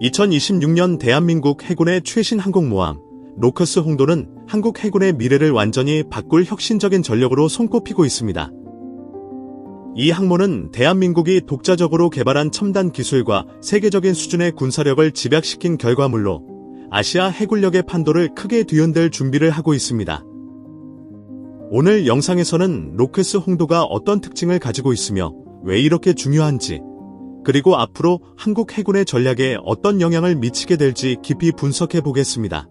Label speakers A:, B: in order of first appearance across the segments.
A: (2026년) 대한민국 해군의 최신 항공모함 로커스 홍도는 한국 해군의 미래를 완전히 바꿀 혁신적인 전력으로 손꼽히고 있습니다. 이 항모는 대한민국이 독자적으로 개발한 첨단 기술과 세계적인 수준의 군사력을 집약시킨 결과물로 아시아 해군력의 판도를 크게 뒤흔들 준비를 하고 있습니다. 오늘 영상에서는 로크스 홍도가 어떤 특징을 가지고 있으며 왜 이렇게 중요한지, 그리고 앞으로 한국 해군의 전략에 어떤 영향을 미치게 될지 깊이 분석해 보겠습니다.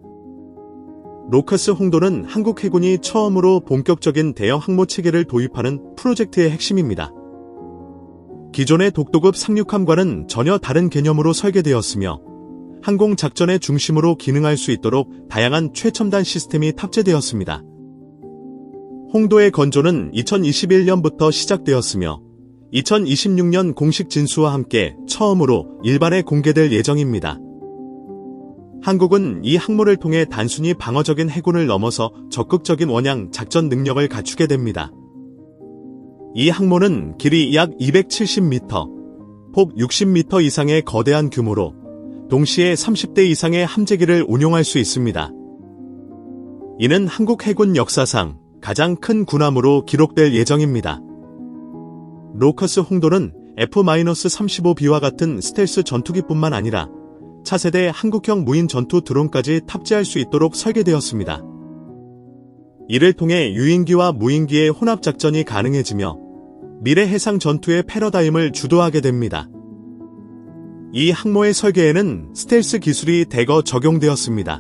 A: 로커스 홍도는 한국 해군이 처음으로 본격적인 대형 항모 체계를 도입하는 프로젝트의 핵심입니다. 기존의 독도급 상륙함과는 전혀 다른 개념으로 설계되었으며 항공 작전의 중심으로 기능할 수 있도록 다양한 최첨단 시스템이 탑재되었습니다. 홍도의 건조는 2021년부터 시작되었으며 2026년 공식 진수와 함께 처음으로 일반에 공개될 예정입니다. 한국은 이 항모를 통해 단순히 방어적인 해군을 넘어서 적극적인 원양 작전 능력을 갖추게 됩니다. 이 항모는 길이 약 270m, 폭 60m 이상의 거대한 규모로 동시에 30대 이상의 함재기를 운용할 수 있습니다. 이는 한국 해군 역사상 가장 큰 군함으로 기록될 예정입니다. 로커스 홍도는 F-35B와 같은 스텔스 전투기뿐만 아니라 차세대 한국형 무인 전투 드론까지 탑재할 수 있도록 설계되었습니다. 이를 통해 유인기와 무인기의 혼합 작전이 가능해지며 미래 해상 전투의 패러다임을 주도하게 됩니다. 이 항모의 설계에는 스텔스 기술이 대거 적용되었습니다.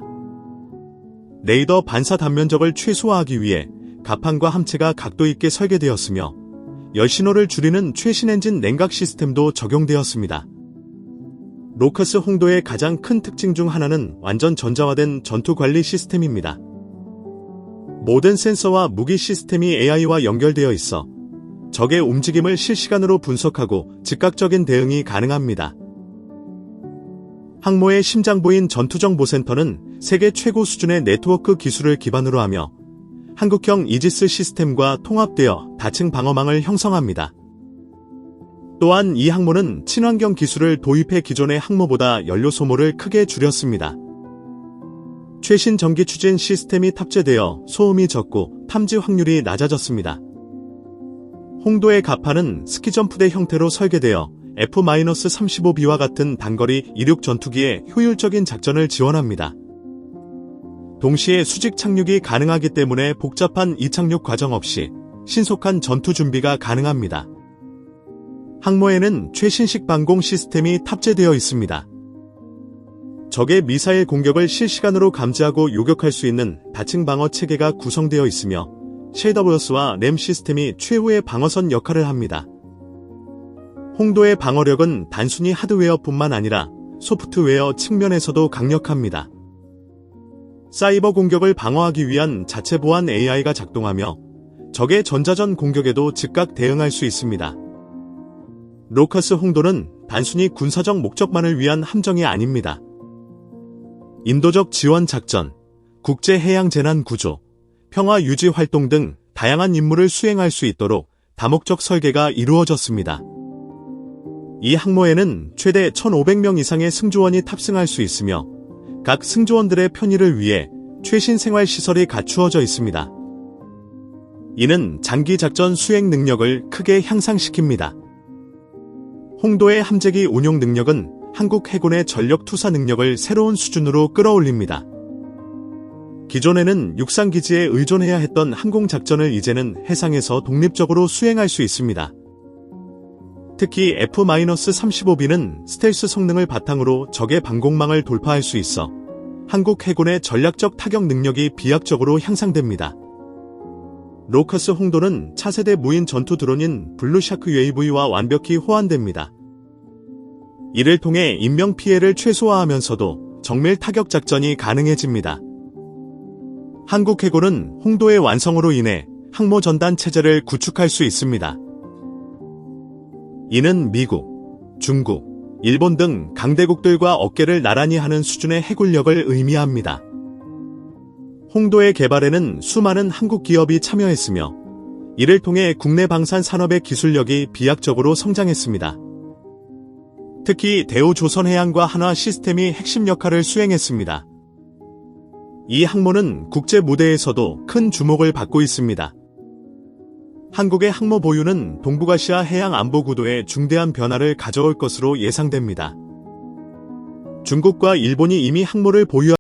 A: 레이더 반사 단면적을 최소화하기 위해 가판과 함체가 각도 있게 설계되었으며 열신호를 줄이는 최신 엔진 냉각 시스템도 적용되었습니다. 로커스 홍도의 가장 큰 특징 중 하나는 완전 전자화된 전투 관리 시스템입니다. 모든 센서와 무기 시스템이 AI와 연결되어 있어 적의 움직임을 실시간으로 분석하고 즉각적인 대응이 가능합니다. 항모의 심장부인 전투정보센터는 세계 최고 수준의 네트워크 기술을 기반으로 하며 한국형 이지스 시스템과 통합되어 다층 방어망을 형성합니다. 또한 이 항모는 친환경 기술을 도입해 기존의 항모보다 연료 소모를 크게 줄였습니다. 최신 전기 추진 시스템이 탑재되어 소음이 적고 탐지 확률이 낮아졌습니다. 홍도의 가판은 스키점프대 형태로 설계되어 F-35B와 같은 단거리 이륙 전투기에 효율적인 작전을 지원합니다. 동시에 수직 착륙이 가능하기 때문에 복잡한 이착륙 과정 없이 신속한 전투 준비가 가능합니다. 항모에는 최신식 방공 시스템이 탑재되어 있습니다. 적의 미사일 공격을 실시간으로 감지하고 요격할 수 있는 다층 방어 체계가 구성되어 있으며 쉐이더브러스와 램 시스템이 최후의 방어선 역할을 합니다. 홍도의 방어력은 단순히 하드웨어뿐만 아니라 소프트웨어 측면에서도 강력합니다. 사이버 공격을 방어하기 위한 자체 보안 AI가 작동하며 적의 전자전 공격에도 즉각 대응할 수 있습니다. 로커스 홍도는 단순히 군사적 목적만을 위한 함정이 아닙니다. 인도적 지원 작전, 국제 해양 재난 구조, 평화 유지 활동 등 다양한 임무를 수행할 수 있도록 다목적 설계가 이루어졌습니다. 이 항모에는 최대 1,500명 이상의 승조원이 탑승할 수 있으며 각 승조원들의 편의를 위해 최신 생활 시설이 갖추어져 있습니다. 이는 장기 작전 수행 능력을 크게 향상시킵니다. 홍도의 함재기 운용 능력은 한국 해군의 전력 투사 능력을 새로운 수준으로 끌어올립니다. 기존에는 육상기지에 의존해야 했던 항공작전을 이제는 해상에서 독립적으로 수행할 수 있습니다. 특히 F-35B는 스텔스 성능을 바탕으로 적의 방공망을 돌파할 수 있어 한국 해군의 전략적 타격 능력이 비약적으로 향상됩니다. 로커스 홍도는 차세대 무인 전투 드론인 블루샤크 UAV와 완벽히 호환됩니다. 이를 통해 인명 피해를 최소화하면서도 정밀 타격 작전이 가능해집니다. 한국 해군은 홍도의 완성으로 인해 항모 전단 체제를 구축할 수 있습니다. 이는 미국, 중국, 일본 등 강대국들과 어깨를 나란히 하는 수준의 해군력을 의미합니다. 홍도의 개발에는 수많은 한국 기업이 참여했으며 이를 통해 국내 방산 산업의 기술력이 비약적으로 성장했습니다. 특히 대우조선해양과 한화 시스템이 핵심 역할을 수행했습니다. 이 항모는 국제 무대에서도 큰 주목을 받고 있습니다. 한국의 항모 보유는 동북아시아 해양 안보 구도에 중대한 변화를 가져올 것으로 예상됩니다. 중국과 일본이 이미 항모를 보유